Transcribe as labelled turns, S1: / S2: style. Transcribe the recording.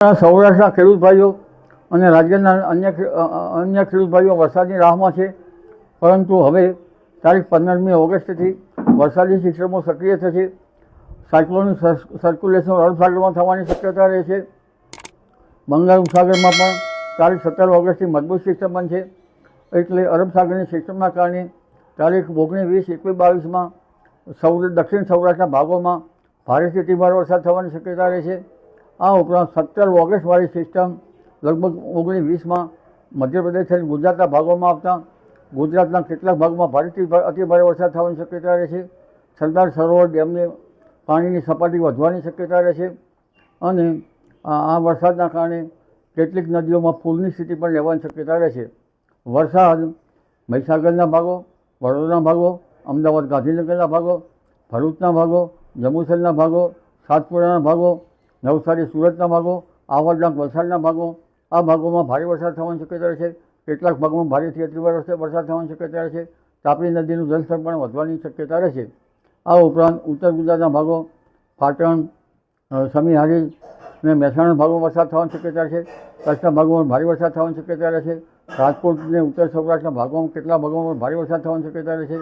S1: સૌરાષ્ટ્રના ખેડૂત ભાઈઓ અને રાજ્યના અન્ય અન્ય ખેડૂત ભાઈઓ વરસાદની રાહમાં છે. પરંતુ હવે તારીખ પંદરમી ઓગસ્ટથી વરસાદી સિસ્ટમો સક્રિય થશે. સાયક્લોનિક સર્ક્યુલેશન અરબસાગરમાં થવાની શક્યતા રહે છે. બંગાળ ઉપસાગરમાં પણ તારીખ સત્તર ઓગસ્ટથી મજબૂત સિસ્ટમ બનશે. એટલે અરબસાગરની સિસ્ટમના કારણે તારીખ ઓગણીસ વીસ એકવીસ બાવીસમાં સૌ દક્ષિણ સૌરાષ્ટ્રના ભાગોમાં ભારેથી ધીમાર વરસાદ થવાની શક્યતા રહે છે. આ ઉપરાંત સત્તર ઓગસ્ટવાળી સિસ્ટમ લગભગ ઓગણીસ વીસમાં મધ્યપ્રદેશ અને ગુજરાતના ભાગોમાં આવતા. ગુજરાતના કેટલાક ભાગમાં ભારેથી અતિભારે વરસાદ થવાની શક્યતા રહે છે. સરદાર સરોવર ડેમની પાણીની સપાટી વધવાની શક્યતા રહે છે. અને આ વરસાદના કારણે કેટલીક નદીઓમાં પૂરની સ્થિતિ પણ રહેવાની શક્યતા રહે છે. વરસાદ મહીસાગરના ભાગો, વડોદરાના ભાગો, અમદાવાદ ગાંધીનગરના ભાગો, ભરૂચના ભાગો, જંબુસરના ભાગો, સાતપુરાના ભાગો નવસારી સુરતના ભાગો આવડના વલસાડના ભાગો, આ ભાગોમાં ભારે વરસાદ થવાની શક્યતા છે. કેટલાક ભાગોમાં ભારેથી અતિભારે વરસાદ થવાની શક્યતા છે. તાપી નદીનું જળસ્તર પણ વધવાની શક્યતા રહે છે આ ઉપરાંત ઉત્તર ગુજરાતના ભાગો, પાટણ સમીહારી સમી અને મહેસાણા ભાગોમાં વરસાદ થવાની શક્યતા છે. કચ્છના ભાગોમાં ભારે વરસાદ થવાની શક્યતા રહે છે રાજકોટ અને ઉત્તર સૌરાષ્ટ્રના ભાગોમાં કેટલા ભાગોમાં ભારે વરસાદ થવાની શક્યતા રહે છે